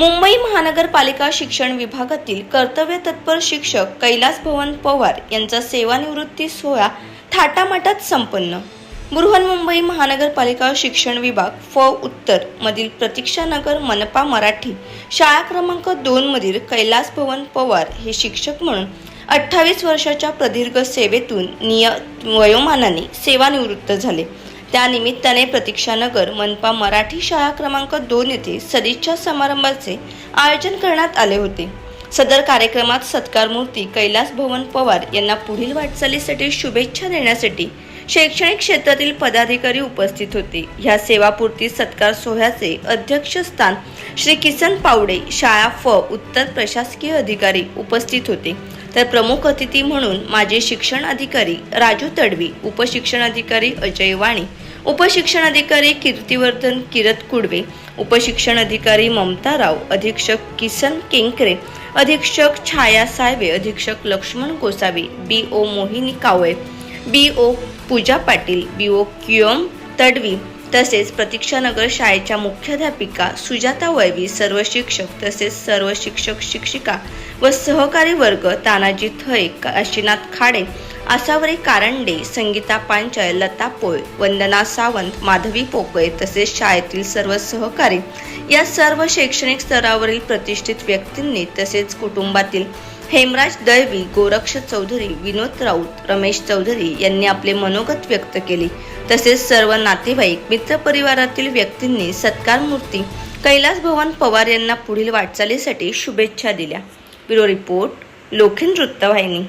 मुंबई महानगरपालिका शिक्षण विभागातील कर्तव्य तत्पर शिक्षक कैलास भवन पवार यांचा सेवानिवृत्ती सोहळा थाटामाटात संपन्न. बृहन्मुंबई महानगरपालिका शिक्षण विभाग फ उत्तर मधील प्रतीक्षानगर मनपा मराठी शाळा क्रमांक दोन मधील कैलास भवन पवार हे शिक्षक म्हणून अठ्ठावीस वर्षाच्या प्रदीर्घ सेवेतून निय वयोमानाने सेवानिवृत्त झाले. त्यानिमित्ताने प्रतीक्षानगर मनपा मराठी शाळा क्रमांक दोन येथे सदिच्छा समारंभाचे आयोजन करण्यात आले होते. सदर कार्यक्रमात सत्कारमूर्ती कैलास भवन पवार यांना पुढील वाटचालीसाठी शुभेच्छा देण्यासाठी शैक्षणिक क्षेत्रातील पदाधिकारी उपस्थित होते. ह्या सेवापूर्ती सत्कार सोहळ्याचे अध्यक्षस्थान श्री किसन पावडे शाळा फ उत्तर प्रशासकीय अधिकारी उपस्थित होते. तर प्रमुख अतिथी म्हणून माजी शिक्षण अधिकारी राजू तडवी उपशिक्षण अधिकारी अजय वाणी उपशिक्षण अधिकारी कीर्तिवर्धन किरत कुडवे उपशिक्षण अधिकारी ममता राव अधीक्षक किसन केंकरे अधीक्षक छाया साळवे अधीक्षक लक्ष्मण गोसावी बी ओ मोहिनी कावळे बी ओ पूजा पाटील बी ओ क्युम तडवी तसेच प्रतीक्षानगर शाळेच्या मुख्याध्यापिका सुजाता वळवी सर्व शिक्षक तसेच सर्व शिक्षक शिक्षिका व सहकारी वर्ग तानाजी थय काशीनाथ खाडे आसावरी कारंडे संगीता पांचाळ लता पोळ वंदना सावंत माधवी पोकळे तसेच शाळेतील सर्व सहकारी या सर्व शैक्षणिक स्तरावरील प्रतिष्ठित व्यक्तींनी तसेच कुटुंबातील हेमराज दळवी गोरक्ष चौधरी विनोद राऊत रमेश चौधरी यांनी आपले मनोगत व्यक्त केले. तसेच सर्व नातेवाईक मित्रपरिवारातील व्यक्तींनी सत्कार मूर्ती कैलास भवन पवार यांना पुढील वाटचालीसाठी शुभेच्छा दिल्या. ब्युरो रिपोर्ट लोखिन वृत्तवाहिनी.